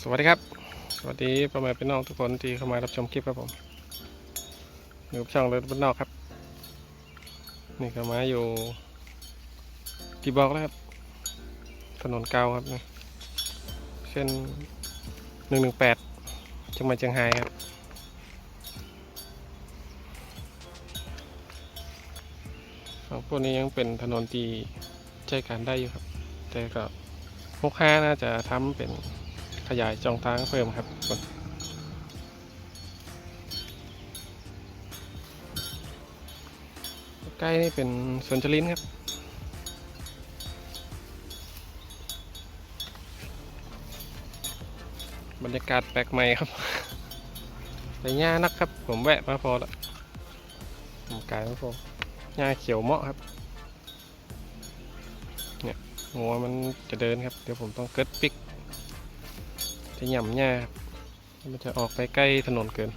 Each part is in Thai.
สวัสดีครับ สวัสดีพ่อแม่พี่น้องทุกคนที่เข้ามารับชมคลิปครับผมอยู่ช่องเลยบ้านนอกครับ นี่ก็มาอยู่กี่บอกแล้วครับ ถนนเก่าครับนี่เส้นหนึ่งหนึ่งแปดจังหวัดเชียงรายครับฝั่งพวกนี้ยังเป็นถนนที่ใช้การได้อยู่ครับ แต่ก็หกห้าน่าจะทำเป็น ขยายจองทางเพิ่มครับทุกคนใกล้นี่เป็นสวนจลินครับบรรยากาศแปลกใหม่ครับแต่หญ้านักครับ ผมแวะมาพอละผมกายมาพอหญ้าเขียวเหมาะครับ เนี่ยงัวมันจะเดินครับ เดี๋ยวผมต้องเกิดปิก ย่ำหญ้าครับมันจะออกไปใกล้ถนนเกิน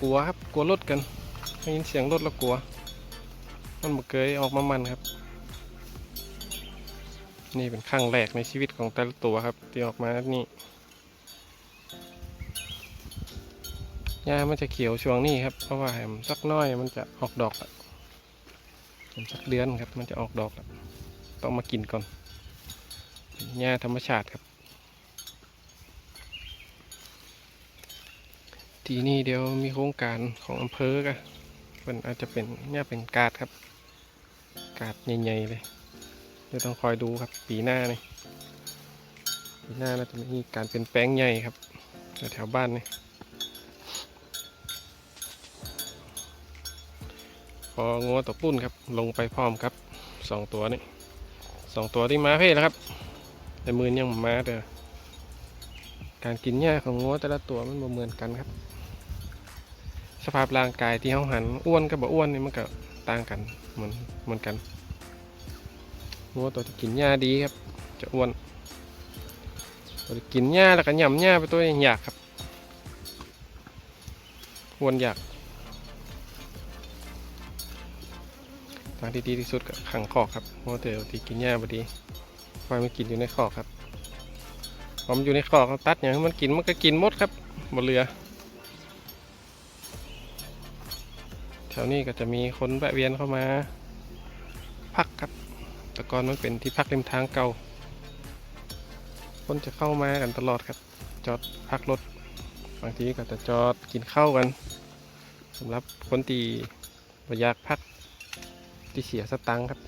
กลัวครับ กลัวรถกันได้ยินเสียงรถแล้วกลัว มันบ่เคยออกมามันครับ นี่เป็นครั้งแรกในชีวิตของแต่ละตัวครับที่ออกมานี่หญ้ามันจะเขียวช่วงนี้ครับ เพราะว่าแหมสักน้อยมันจะออกดอกละผมสักเดือนครับ มันจะออกดอกละต้องมากินก่อนหญ้าธรรมชาติครับ ทีนี้เดี๋ยวมีโครงการของอำเภอกันมันอาจจะเป็นเนี่ยเป็นกาดครับ กาดใหญ่ๆเลยเดี๋ยวต้องคอยดูครับ ปีหน้านี่ปีหน้าน่าจะมีการเปลี่ยนแปลงใหญ่ครับแถวบ้านนี่พองัวตัวปุ้นครับ ลงไปพร้อมครับสองตัวนี่สองตัวที่มาเพ่แล้วครับ แต่มือยังมาเด้อการกินหญ้าของงัวแต่ละตัวมันบ่เหมือนกันครับ สภาพร่างกายที่เขาหันอ้วนกับบ่อ้วนนี่มันก็ต่างกันเหมือนเหมือนกันงัวตัวที่กินหญ้าดีครับ จะอ้วนตัวที่กินหญ้าแล้วก็หย่ำหญ้าไปตัวอยากครับอ้วนอยากทางที่ดีที่สุดก็ขังคอกครับงัวตัวที่กินหญ้าบดีปล่อยมันกินอยู่ในคอกครับพอมันอยู่ในคอกตัดอย่างให้มันกินมันก็กินหมดครับบนเรือ แถวนี้ก็จะมีคนแวะเวียนเข้ามา พักครับแต่ก่อนมันเป็นที่พักริมทางเก่า คนจะเข้ามากันตลอดครับ จอดพักรถ บางทีก็จะจอดกินข้าวกันสำหรับคนที่อยากพักที่เสียสตังค์ครับ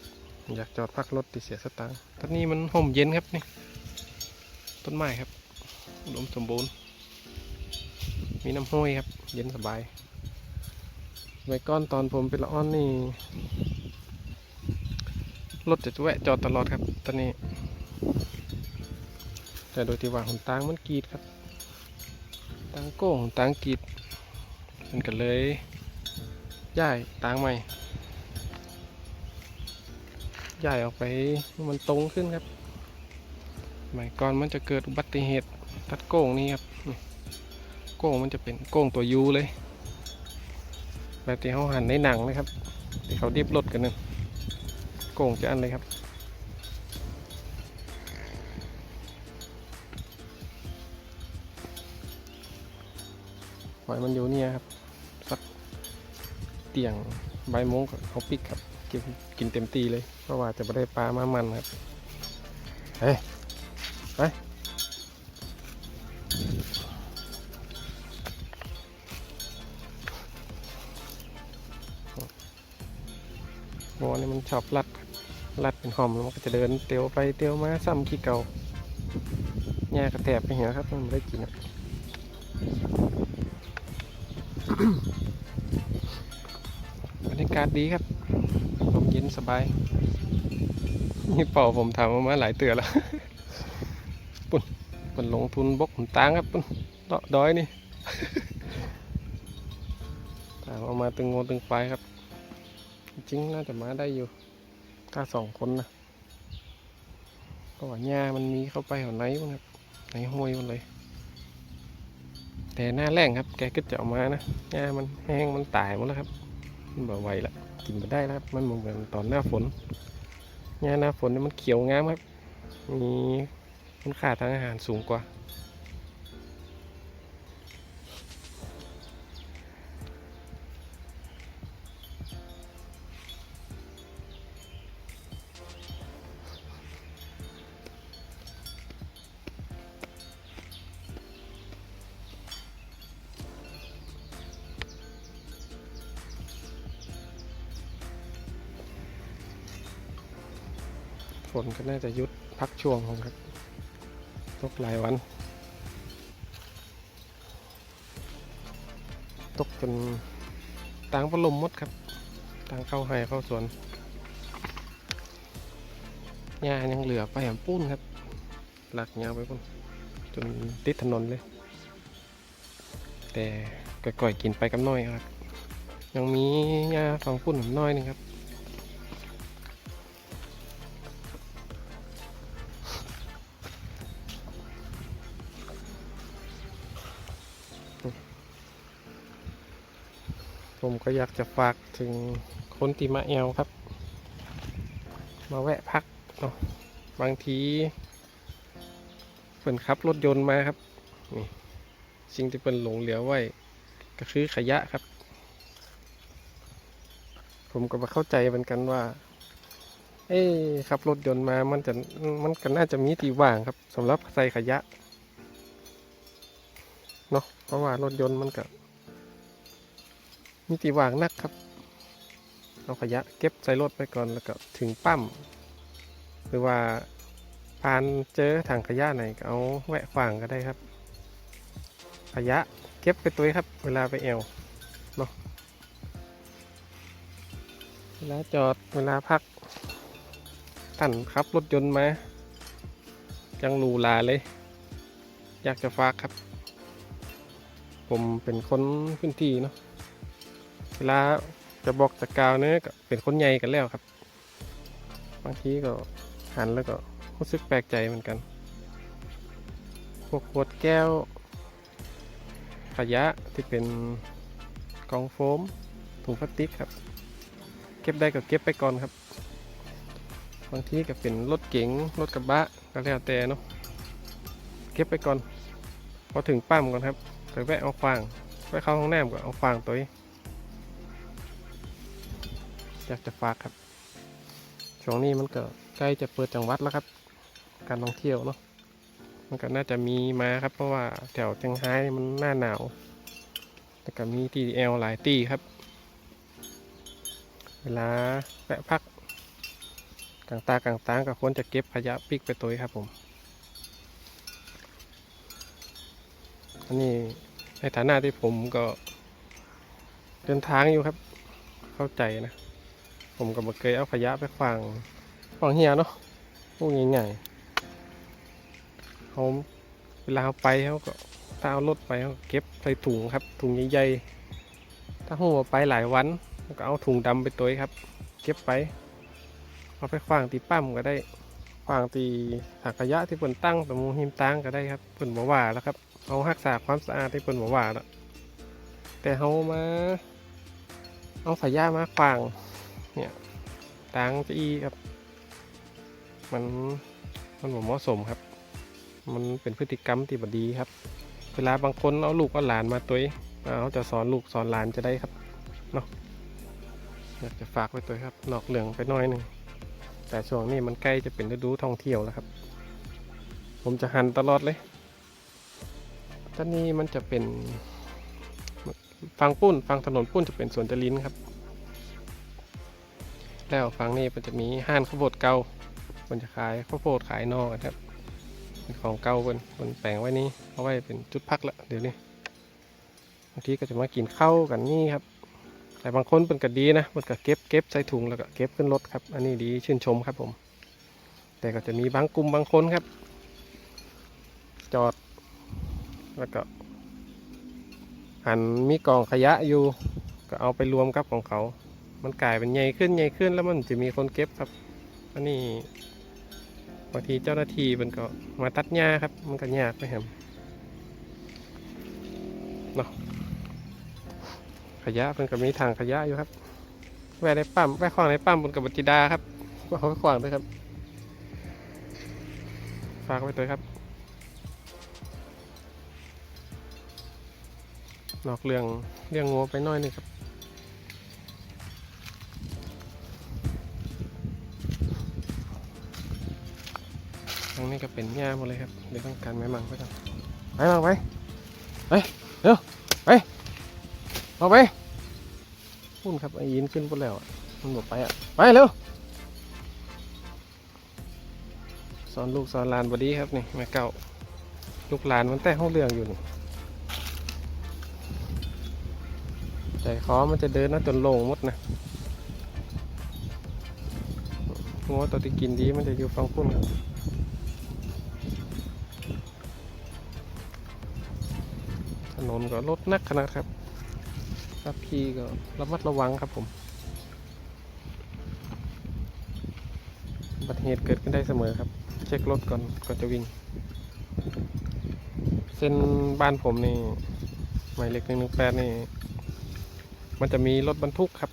อยากจอดพักรถที่เสียสตังค์ตอนนี้มันห่มเย็นครับนี่ ต้นไม้ครับอุดมสมบูรณ์ มีน้ำห้วยครับ เย็นสบาย สมัยก้อนตอนผมเป็นละอ่อนนี่ รถจะแวะจอดตลอดครับ ตอนนี้ แต่โดยที่ว่าหนทางมันกรีดครับทางโก้งหนทางกรีดมันก็เลยย้ายทางใหม่ย้ายออกไปมันตรงขึ้นครับสมัยก่อนมันจะเกิดอุบัติเหตุตัดโก้งนี่ครับโก้งมันจะเป็นโก้งตัวยูเลย แบบที่เขาหันในหนังเลยครับที่เขาดิบรถกันนึงโก่งจะอันเลยครับปล่อยมันอยู่เนี่ยครับ สักเตียงใบายโมงก็เขาปิกครับ กินกินเต็มตีเลย เพราะว่าจะไม่ได้ปลามามันครับ เฮ้ยไป โมนี่มันชอบลัดรับลัดเป็นหอมแล้วมันก็จะเดินเตียวไปเตียวมาซ้ำขี้เก่าแง่กระแทบไปเหี่ยครับมันไม่ได้กินอะบรรยากาศดีครับลมเย็นสบายนี่เป่าผมทำมาหลายเตือแล้วปุ่นปุ่นลงทุนบกหุ่นตางครับปุ่นดอยนี่ถามเอามาตึงงนตึงไปลายครับ จริงน่าจะมาได้อยู่ ถ้าสองคนนะก็ว่าหญ้ามันมีเข้าไปหัวไหนบ้างครับในห้วยมันเลย แต่หน้าแรงครับ แกก็จะออกมานะหญ้ามันแห้งมันตายหมดแล้วครับมันบ่ไหวละกินไม่ได้แล้วครับมันเหมือนตอนหน้าฝนหญ้าหน้าฝนเนี่ยมันเขียวงามครับมีคุณค่าทางอาหารสูงกว่า นก็น่าจะยุดพักช่วงของครับตกหลายวัน ตกจนต่างปลมมดครับต่างเข้าให้เข้าสวนหญ้ายังเหลือไปแหมปุ้นครับ หลักยาวไปปุ้นจนติดถนนเลย แต่ก่อยๆกินไปกับน้อยครับ ยังมีหญ้าฟางปุ้นน้อยหนึงครับ ผมก็อยากจะฝากถึงคนที่มาแอลครับ มาแวะพักเนาะบางทีเปิ่นขับรถยนต์มาครับนี่สิ่งที่เปิ่นหลงเหลือไว้ ก็คือขยะครับ ผมก็มาเข้าใจเหมือนกันว่า เอ้ขับรถยนต์มามันจะมันก็น่าจะมีที่ว่างครับสำหรับใส่ขยะเนาะเพราะว่ารถยนต์มันก็ มีตีวางนักครับ เอาขยะเก็บใส่รถไปก่อนแล้วก็ถึงปั๊มหรือว่าผ่านเจอถังขยะไหนก็เอาแวะขวางก็ได้ครับ ขยะเก็บไปตัวครับ เวลาไปแอวเนาะเวลาจอดเวลาพักท่านขับรถยนต์มายังหรูหราเลย อยากจะฝากครับ ผมเป็นคนพื้นที่เนาะ เวลาจะบอกจะกล่าวเนี่ยก็เป็นคนใหญ่กันแล้วครับ บางทีก็หันแล้วก็รู้สึกแปลกใจเหมือนกัน พวกขวดแก้ว ขยะที่เป็นกองโฟม ถุงพลาสติกครับ เก็บได้ก็เก็บไปก่อนครับ บางทีก็เป็นรถเก๋งรถกระบะก็แล้วแต่เนาะ เก็บไปก่อน พอถึงปั๊มก่อนครับไปแวะเอาฟางไปเข้าห้องน้ำก็เอาฟางตัวเอยากจะฝากครับ ช่วงนี้มันก็ใกล้จะเปิดจังหวัดแล้วครับ การท่องเที่ยวเนาะมันก็น่าจะมีมาครับ เพราะว่าแถวเชียงรายมันหน้าหนาว แต่ก็มีที่แอลหลายที่ครับ เวลาแวะพักกลางตากลางตางก็ควรจะเก็บขยะปิกไปตัวครับผมอันนี้ในฐานะที่ผมก็เดินทางอยู่ครับ เข้าใจนะ ผมก็บ่เคยเอาขยะไปขวางขวางเฮียเนาะพวกง่ายๆเขาเวลาเขาไปเขาก็ถ้าเอารถไปเขาเก็บใส่ถุงครับ ถุงใหญ่ๆถ้าหัวไปหลายวันก็เอาถุงดำไปตัวครับ เก็บไปเอาไปขวางตีปั้มก็ได้ขวางตีถังขยะที่เปิ่นตั้งตะมูหิมตั้งก็ได้ครับเปิ่นบ่ว่าแล้วครับเอารักษาความสะอาดที่เปิ่นบ่ว่าแล้วแต่เขามา เอาขยะมาขวาง เนี่ยตังจะอีครับ มันมันเหมาะสมครับ มันเป็นพฤติกรรมที่บดีครับ เวลาบางคนเอาลูกเอาหลานมาตัวเองเอาจะสอนลูกสอนหลานจะได้ครับเนาะอยากจะฝากไว้ตัวครับนอกเหลืองไปน้อยหนึ่งแต่ช่วงนี้มันใกล้จะเป็นฤดูท่องเที่ยวแล้วครับ ผมจะหันตลอดเลยตอนนี้มันจะเป็น ฟังปุ้นฟังถนนปุ้นจะเป็นสวนจรินครับ แล้วฝั่งนี้มันจะมีห้านข้าวโพดเก่ามันจะขายข้าวโพดขายนอกครับเป็นของเก่าบนบนแปลงไว้นี้เอาไว้เป็นจุดพักละเดี๋ยวนี้บางทีก็จะมากินข้าวกันนี่ครับ แต่บางคนเป็นก็ดีนะมันก็เก็บเก็บใส่ถุงแล้วก็เก็บขึ้นรถครับ อันนี้ดีชื่นชมครับผม แต่ก็จะมีบางกลุ่มบางคนครับ จอด แล้วก็หันมีกองขยะอยู่ก็เอาไปรวมกับของเขา มันกลายเป็นใหญ่ขึ้นใหญ่ขึ้นแล้วมันจะมีคนเก็บครับ อันนี้บางทีเจ้าหน้าที่มันก็มาตัดหญ้าครับ มันก็ยากนะครับเนาะขยะมันก็มีทางขยะอยู่ครับ แวะในปั๊มแวะขวางในปั๊มบนกับบัติดาครับว่าเขาไปขวางด้วยครับ ฝากไว้ตัวครับ นอกเรื่องเรื่องงัวไปน้อยหนึงครับ ทางนี้ก็เป็นหญ้าหมดเลยครับเดี๋ยวต้องการไม้มังไปก่อนไปมังไปไปเร็วไปเอาไปพุ่นครับไอ้ยินขึ้นพุ่นแล้วอะมันบอกไปอะไปเร็วสอนลูกสอนหลานบดีครับนี่แม่เก่าลูกหลานมันแต่ห้องเรื่องอยู่นี่ใจคอมันจะเดินนะจนโล่งหมดนะงัวตัวที่กินดีมันจะอยู่ฟังพุ่นครับ ถนนก็รถนักขนาดครับขับขี่ก็ระมัดระวังครับผมอุบัติเหตุเกิดขึ้นได้เสมอครับ เช็ครถก่อนก่อนจะวิ่ง เส้นบ้านผมนี่หมายเลขหนึ่งหนึ่งแปดนี่ มันจะมีรถบรรทุกครับ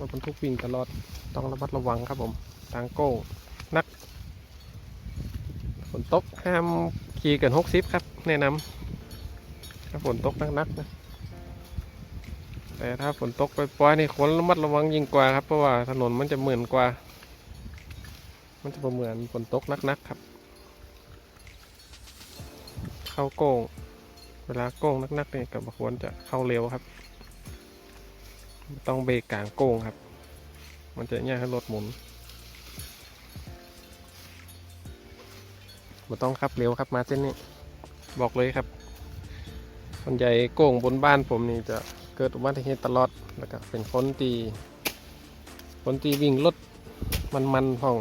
รถบรรทุกวิ่งตลอดต้องระมัดระวังครับผมทางโก้งนักฝนตกห้ามขี่เกินหกสิบครับ แนะนำ ถ้าฝนตกหนักๆนะแต่ถ้าฝนตกไปปล่อยนี่ควรระมัดระวังยิ่งกว่าครับ เพราะว่าถนนมันจะเหมือนกว่า มันจะบ่เหมือนฝนตกหนักๆครับ เข้าโกงเวลาโกงนักๆนี่ก็บ่ควรจะเข้าเร็วครับ ต้องเบรกกลางโกงครับ มันจะแย่ให้รถหมุนบ่ต้องขับเร็วครับมาเส้นนี้ บอกเลยครับ ส่วนใหญ่โก่งบนบ้านผมนี่จะเกิดอุบัติเหตุตลอด แล้วก็เป็นคนตีคนตีวิ่งรถมันมันๆห้อง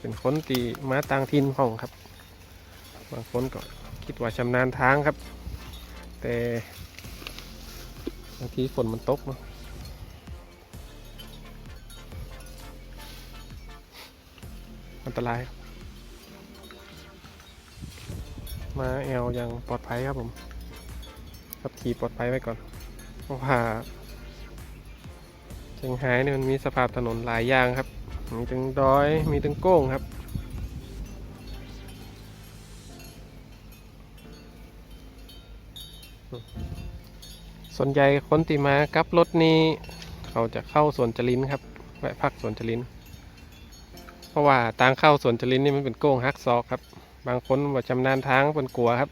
เป็นคนตีม้าต่างทินห้องครับ บางคนก็คิดว่าชำนาญทางครับ แต่บางทีฝนมันตกเนาะอันตรายครับมาแอลอย่างปลอดภัยครับผม ขับขี่ปลอดภัยไว้ก่อน เพราะว่าเชียงไฮ้เนี่ยมันมีสภาพถนนหลายอย่างครับ มีทั้งดอย มีทั้งโก้งครับ ส่วนใหญ่คนที่มากับรถนี้ เขาจะเข้าสวนจรินครับแวะพักสวนจรินเพราะว่าทางเข้าสวนจรินนี่มันเป็นโก้งฮักซอกครับ บางคนว่าชำนาญทางเป็นกลัวครับ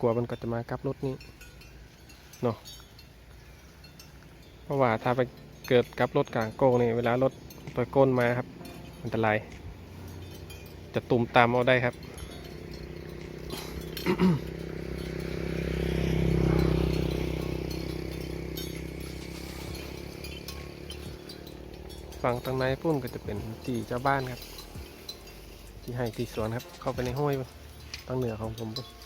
กลัวมันก็จะมากับรถนี้เนาะเพราะว่าถ้าไปเกิดกับรถกลางโกงนี่เวลารถไปก้นมาครับอันตราย จะตุ่มตามเอาได้ครับฝั่งทางในพุ่นก็จะเป็นที่เจ้าบ้านครับ ที่ให้ที่สวนครับ เข้าไปในห้วยทางเหนือของผมพุ่น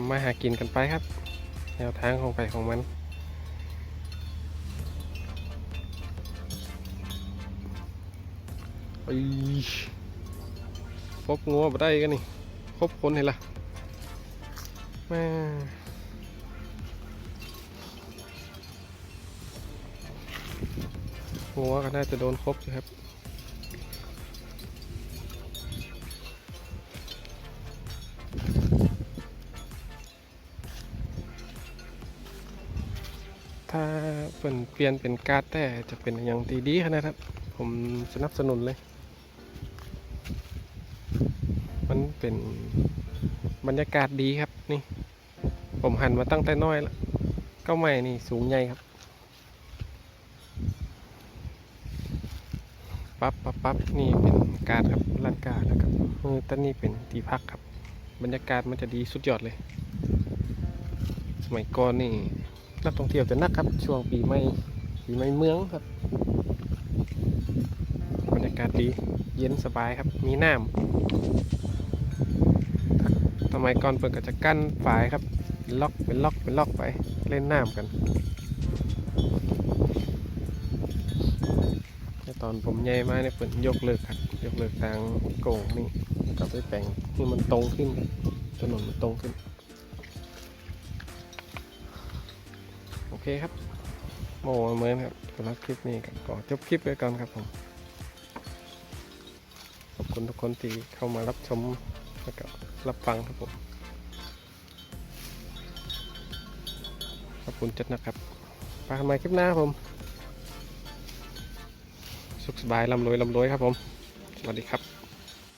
ทำมาหากินกันไปครับ แนวทางของไปของมัน ไปคบงัวมาได้กันนี่คบคนเห็นละแม่งัวก็น่าจะโดนครบอยู่ครับ ถ้าเปลี่ยนเปลี่ยนเป็นการ์ดแต่จะเป็นอย่างดีดีนาดครับ ผมสนับสนุนเลย มันเป็นบรรยากาศดีครับนี่ ผมหันมาตั้งแต่น้อยแล้วก็ไม่นี่สูงใหญ่ครับปั๊บปั๊บปั๊บนี่เป็นการ์ดครับลานการนะครับเออต้นนี้เป็นที่พักครับ บรรยากาศมันจะดีสุดยอดเลย สมัยก่อนนี่ นักท่องเที่ยวจะนักครับ ช่วงปีใหม่ปีใหม่เมืองครับบรรยากาศดีเย็นสบายครับ มีน้ำสมัยก่อนเปิดก็จะกั้นฝายครับเป็นล็อกเป็นล็อกเป็นล็อกไปเล่นน้ำกันตอนผมใหญ่มาเนี่ยเปิดยกเลิกครับ ยกเลิกทางโก่งนี่กลับไปแปลงให้มันตรงขึ้นถนนมันตรงขึ้น คครับ โมเหมือนครับสำหรับคลิปนี้ก็ขอจบคลิปไว้ก่อนครับผม ขอบคุณทุกคนที่เข้ามารับชมแล้วก็รับฟังครับผม ขอบคุณจัดนะครับพากันใหม่คลิปหน้าผม สุขสบายลำรวยลำรวยครับผม สวัสดีครับ